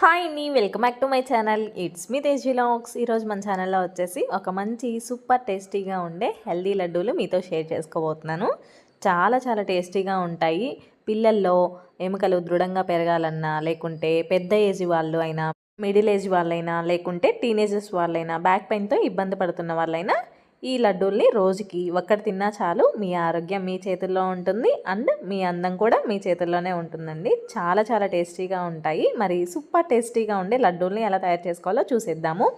Hi అండి welcome back to my channel. It's me Tej vlogs ఈరోజు మన ఛానల్లో వచ్చేసి ఒక మంచి సూపర్ టేస్టీగా ఉండే హెల్దీ లడ్డూలు మీతో షేర్ చేసుకోబోతున్నాను. చాలా చాలా టేస్టీగా ఉంటాయి. పిల్లల్లో ఎముకలు దృఢంగా పెరగాలన్నా లేకుంటే పెద్ద ఏజ్ వాళ్ళు అయినా మిడిల్ ఏజ్ వాళ్ళైనా లేకుంటే టీనేజర్స్ వాళ్ళైనా బ్యాక్ పెయిన్తో ఇబ్బంది పడుతున్న వాళ్ళైనా ఈ లడ్డూల్ని రోజుకి ఒక్కటి తిన్నా చాలు మీ ఆరోగ్యం మీ చేతుల్లో ఉంటుంది అండ్ మీ అందం కూడా మీ చేతుల్లోనే ఉంటుందండి. చాలా చాలా టేస్టీగా ఉంటాయి. మరి సూపర్ టేస్టీగా ఉండే లడ్డూల్ని ఎలా తయారు చేసుకోవాలో చూసేద్దాము.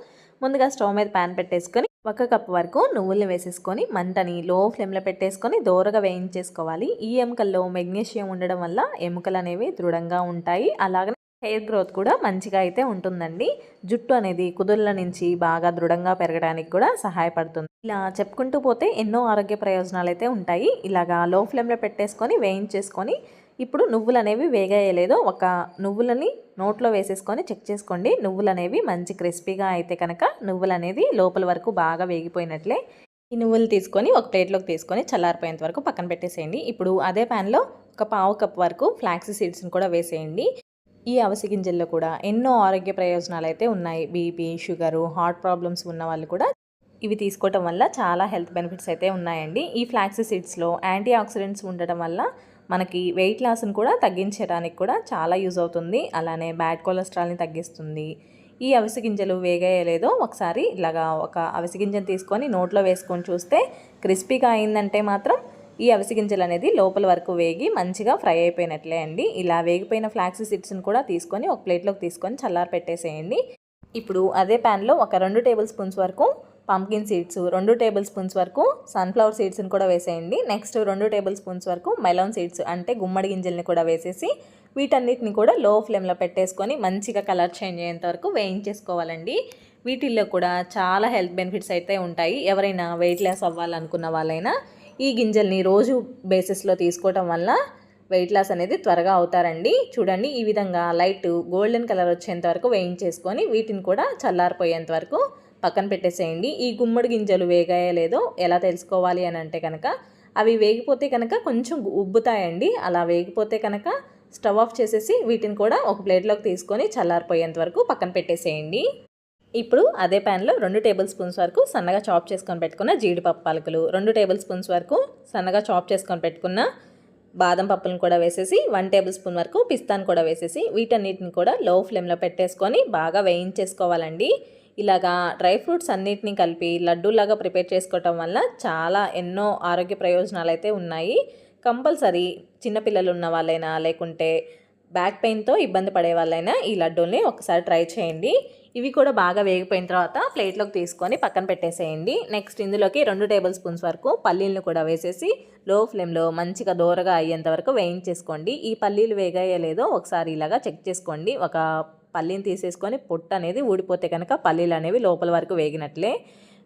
ముందుగా స్టవ్ మీద ప్యాన్ పెట్టేసుకొని ఒక కప్ వరకు నువ్వుల్ని వేసేసుకొని మంటని లో ఫ్లేమ్లో పెట్టేసుకొని దోరగా వేయించేసుకోవాలి. ఈ ఎముకల్లో మెగ్నీషియం ఉండడం వల్ల ఎముకలు అనేవి దృఢంగా ఉంటాయి. అలాగే హెయిర్ గ్రోత్ కూడా మంచిగా అయితే ఉంటుందండి. జుట్టు అనేది కుదుళ్ళ నుంచి బాగా దృఢంగా పెరగడానికి కూడా సహాయపడుతుంది. ఇలా చెప్పుకుంటూ పోతే ఎన్నో ఆరోగ్య ప్రయోజనాలు అయితే ఉంటాయి. ఇలాగా లో ఫ్లేమ్లో పెట్టేసుకొని వేయించేసుకొని ఇప్పుడు నువ్వులు అనేవి వేగాయలేదో. ఒక నువ్వులని నోట్లో వేసేసుకొని చెక్ చేసుకోండి. నువ్వులు అనేవి మంచి క్రిస్పీగా అయితే కనుక నువ్వులు అనేది లోపల వరకు బాగా వేగిపోయినట్లే. ఈ నువ్వులు తీసుకొని ఒక ప్లేట్లోకి తీసుకొని చల్లారిపోయేంత వరకు పక్కన పెట్టేసేయండి. ఇప్పుడు అదే ప్యాన్లో ఒక పావు కప్ వరకు ఫ్లాక్స్ సీడ్స్ని కూడా వేసేయండి. ఈ అవిసె గింజల్లో కూడా ఎన్నో ఆరోగ్య ప్రయోజనాలు అయితే ఉన్నాయి. బీపీ షుగరు హార్ట్ ప్రాబ్లమ్స్ ఉన్న వాళ్ళు కూడా ఇవి తీసుకోవటం వల్ల చాలా హెల్త్ బెనిఫిట్స్ అయితే ఉన్నాయండి. ఈ ఫ్లాక్స్ సీడ్స్లో యాంటీ ఆక్సిడెంట్స్ ఉండటం వల్ల మనకి వెయిట్ లాస్ని కూడా తగ్గించడానికి కూడా చాలా యూజ్ అవుతుంది. అలానే బ్యాడ్ కొలెస్ట్రాల్ని తగ్గిస్తుంది. ఈ అవిసి గింజలు వేగేయలేదో ఒకసారి ఇలాగా ఒక అవిసి గింజను తీసుకొని నోట్లో వేసుకొని చూస్తే క్రిస్పీగా అయిందంటే మాత్రం ఈ అవిసె గింజలు అనేది లోపల వరకు వేగి మంచిగా ఫ్రై అయిపోయినట్లే అండి. ఇలా వేగిపోయిన ఫ్లాక్స్ సీడ్స్ని కూడా తీసుకొని ఒక ప్లేట్లోకి తీసుకొని చల్లారి పెట్టేసేయండి. ఇప్పుడు అదే ప్యాన్లో ఒక రెండు టేబుల్ స్పూన్స్ వరకు పంకిన్ సీడ్స్ రెండు టేబుల్ స్పూన్స్ వరకు సన్ఫ్లవర్ సీడ్స్ని కూడా వేసేయండి. నెక్స్ట్ రెండు టేబుల్ స్పూన్స్ వరకు మెలోన్ సీడ్స్ అంటే గుమ్మడి గింజల్ని కూడా వేసేసి వీటన్నిటిని కూడా లో ఫ్లేమ్లో పెట్టేసుకొని మంచిగా కలర్ చేంజ్ అయ్యేంత వరకు వేయించేసుకోవాలండి. వీటిల్లో కూడా చాలా హెల్త్ బెనిఫిట్స్ అయితే ఉంటాయి. ఎవరైనా వెయిట్ లాస్ అవ్వాలనుకున్న వాళ్ళైనా ఈ గింజల్ని రోజు బేసిస్లో తీసుకోవటం వల్ల వెయిట్ లాస్ అనేది త్వరగా అవుతారండి. చూడండి ఈ విధంగా లైట్ గోల్డెన్ కలర్ వచ్చేంత వరకు వేయించేసుకొని వీటిని కూడా చల్లారిపోయేంత వరకు పక్కన పెట్టేసేయండి. ఈ గుమ్మడి గింజలు వేగాయో లేదో ఎలా తెలుసుకోవాలి అని అంటే కనుక అవి వేగిపోతే కనుక కొంచెం ఉబ్బుతాయండి. అలా వేగిపోతే కనుక స్టవ్ ఆఫ్ చేసేసి వీటిని కూడా ఒక ప్లేట్లోకి తీసుకొని చల్లారిపోయేంత వరకు పక్కన పెట్టేసేయండి. ఇప్పుడు అదే ప్యాన్లో రెండు టేబుల్ స్పూన్స్ వరకు సన్నగా చాప్ చేసుకొని పెట్టుకున్న జీడిపప్పు పలుకులు రెండు టేబుల్ స్పూన్స్ వరకు సన్నగా చాప్ చేసుకొని పెట్టుకున్న బాదం పప్పులను కూడా వేసేసి వన్ టేబుల్ స్పూన్ వరకు పిస్తాను కూడా వేసేసి వీటన్నిటిని కూడా లో ఫ్లేమ్లో పెట్టేసుకొని బాగా వేయించేసుకోవాలండి. ఇలాగా డ్రై ఫ్రూట్స్ అన్నిటిని కలిపి లడ్డూలాగా ప్రిపేర్ చేసుకోవటం వల్ల చాలా ఎన్నో ఆరోగ్య ప్రయోజనాలు అయితే ఉన్నాయి. కంపల్సరీ చిన్నపిల్లలు ఉన్న వాళ్ళైనా లేకుంటే బ్యాక్ పెయిన్తో ఇబ్బంది పడే వాళ్ళైనా ఈ లడ్డూల్ని ఒకసారి ట్రై చేయండి. ఇవి కూడా బాగా వేగిపోయిన తర్వాత ప్లేట్లోకి తీసుకొని పక్కన పెట్టేసేయండి. నెక్స్ట్ ఇందులోకి రెండు టేబుల్ స్పూన్స్ వరకు పల్లీలను కూడా వేసేసి లో ఫ్లేమ్లో మంచిగా దూరగా అయ్యేంత వరకు వేయించేసుకోండి. ఈ పల్లీలు వేగాయలేదో ఒకసారి ఇలాగా చెక్ చేసుకోండి. ఒక పల్లీని తీసేసుకొని పొట్టు అనేది ఊడిపోతే కనుక పల్లీలు అనేవి లోపల వరకు వేగినట్లే.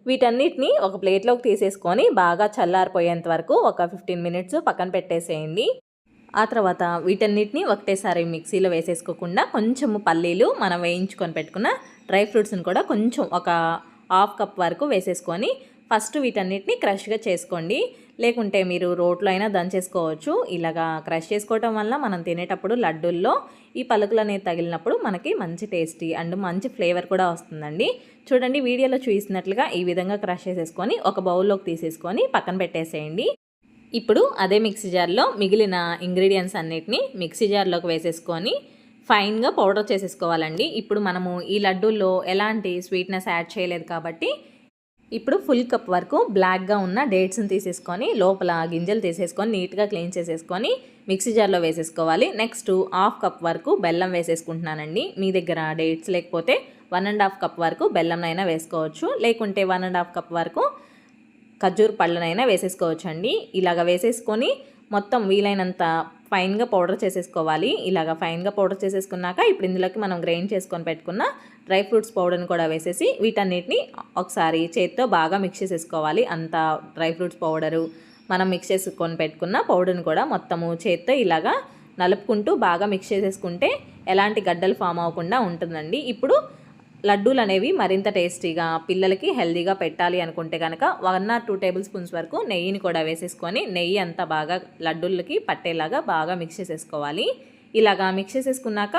వీటన్నిటిని ఒక ప్లేట్లోకి తీసేసుకొని బాగా చల్లారిపోయేంత వరకు ఒక ఫిఫ్టీన్ మినిట్స్ పక్కన పెట్టేసేయండి. ఆ తర్వాత వీటన్నిటిని ఒకటేసారి మిక్సీలో వేసేసుకోకుండా కొంచెము పల్లీలు మనం వేయించుకొని పెట్టుకున్న డ్రై ఫ్రూట్స్ని కూడా కొంచెం ఒక హాఫ్ కప్ వరకు వేసేసుకొని ఫస్ట్ వీటన్నిటిని క్రష్గా చేసుకోండి. లేకుంటే మీరు రోట్లో అయినా దంచేసుకోవచ్చు. ఇలాగా క్రష్ చేసుకోవటం వల్ల మనం తినేటప్పుడు లడ్డూల్లో ఈ పలుకులు తగిలినప్పుడు మనకి మంచి టేస్టీ అండ్ మంచి ఫ్లేవర్ కూడా వస్తుందండి. చూడండి వీడియోలో చూసినట్లుగా ఈ విధంగా క్రష్ చేసేసుకొని ఒక బౌల్లోకి తీసేసుకొని పక్కన పెట్టేసేయండి. ఇప్పుడు అదే మిక్సీ జార్లో మిగిలిన ఇంగ్రీడియంట్స్ అన్నిటిని మిక్సీ జార్లోకి వేసేసుకొని ఫైన్గా పౌడర్ చేసేసుకోవాలండి. ఇప్పుడు మనము ఈ లడ్డూల్లో ఎలాంటి స్వీట్నెస్ యాడ్ చేయలేదు కాబట్టి ఇప్పుడు ఫుల్ కప్ వరకు బ్లాక్గా ఉన్న డేట్స్ని తీసేసుకొని లోపల గింజలు తీసేసుకొని నీట్గా క్లీన్ చేసేసుకొని మిక్సీ జార్లో వేసేసుకోవాలి. నెక్స్ట్ హాఫ్ కప్ వరకు బెల్లం వేసేసుకుంటున్నానండి. మీ దగ్గర డేట్స్ లేకపోతే వన్ అండ్ హాఫ్ కప్ వరకు బెల్లంనైనా వేసుకోవచ్చు. లేకుంటే వన్ అండ్ హాఫ్ కప్ వరకు ఖర్జూర్ పళ్ళనైనా వేసేసుకోవచ్చండి. ఇలాగ వేసేసుకొని మొత్తం వీలైనంత ఫైన్గా పౌడర్ చేసేసుకోవాలి. ఇలాగ ఫైన్గా పౌడర్ చేసేసుకున్నాక ఇప్పుడు ఇందులోకి మనం గ్రైండ్ చేసుకొని పెట్టుకున్న డ్రై ఫ్రూట్స్ పౌడర్ని కూడా వేసేసి వీటన్నిటిని ఒకసారి చేతితో బాగా మిక్స్ చేసేసుకోవాలి. అంత డ్రై ఫ్రూట్స్ పౌడరు మనం మిక్స్ చేసుకొని పెట్టుకున్న పౌడర్ని కూడా మొత్తము చేతితో ఇలాగా నలుపుకుంటూ బాగా మిక్స్ చేసేసుకుంటే ఎలాంటి గడ్డలు ఫామ్ అవ్వకుండా ఉంటుందండి. ఇప్పుడు లడ్డూలు అనేవి మరింత టేస్టీగా పిల్లలకి హెల్దీగా పెట్టాలి అనుకుంటే కనుక one or two table spoons వరకు నెయ్యిని కూడా వేసేసుకొని నెయ్యి అంతా బాగా లడ్డూలకి పట్టేలాగా బాగా మిక్స్ చేసేసుకోవాలి. ఇలాగా మిక్స్ చేసేసుకున్నాక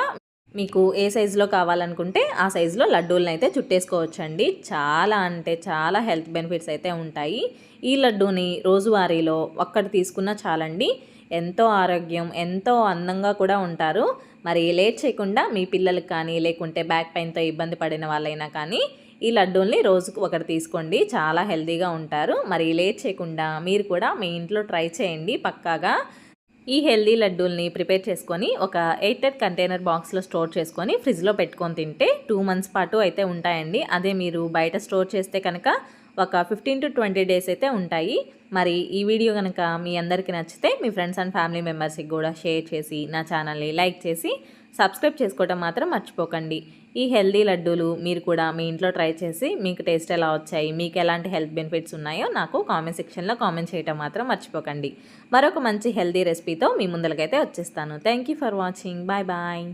మీకు ఏ సైజులో కావాలనుకుంటే ఆ సైజులో లడ్డూలను అయితే చుట్టేసుకోవచ్చండి. చాలా అంటే చాలా హెల్త్ బెనిఫిట్స్ అయితే ఉంటాయి. ఈ లడ్డూని రోజువారీలో ఒక్కటి తీసుకున్నా చాలండి. ఎంతో ఆరోగ్యం ఎంతో అందంగా కూడా ఉంటారు. మరి లేట్ చేయకుండా మీ పిల్లలకు కానీ లేకుంటే బ్యాక్ పెయిన్తో ఇబ్బంది పడిన వాళ్ళైనా కానీ ఈ లడ్డూల్ని రోజుకు ఒకటి తీసుకోండి. చాలా హెల్తీగా ఉంటారు. మరి లేట్ చేయకుండా మీరు కూడా మీ ఇంట్లో ట్రై చేయండి పక్కాగా. ఈ హెల్దీ లడ్డూల్ని ప్రిపేర్ చేసుకొని ఒక ఎయిటెడ్ కంటైనర్ బాక్స్లో స్టోర్ చేసుకొని ఫ్రిడ్జ్లో పెట్టుకొని తింటే టూ మంత్స్ పాటు అయితే ఉంటాయండి. అదే మీరు బయట స్టోర్ చేస్తే కనుక ఒక ఫిఫ్టీన్ టు ట్వంటీ డేస్ అయితే ఉంటాయి. మరి ఈ వీడియో కనుక మీ అందరికీ నచ్చితే మీ ఫ్రెండ్స్ అండ్ ఫ్యామిలీ మెంబర్స్కి కూడా షేర్ చేసి నా ఛానల్ని లైక్ చేసి సబ్స్క్రైబ్ చేసుకోవటం మాత్రం మర్చిపోకండి. ఈ హెల్దీ లడ్డూలు మీరు కూడా మీ ఇంట్లో ట్రై చేసి మీకు టేస్ట్ ఎలా వచ్చాయి మీకు ఎలాంటి హెల్త్ బెనిఫిట్స్ ఉన్నాయో నాకు కామెంట్ సెక్షన్లో కామెంట్ చేయటం మాత్రం మర్చిపోకండి. మరొక మంచి హెల్దీ రెసిపీతో మీ ముందరకైతే వచ్చేస్తాను. Thank you for watching bye bye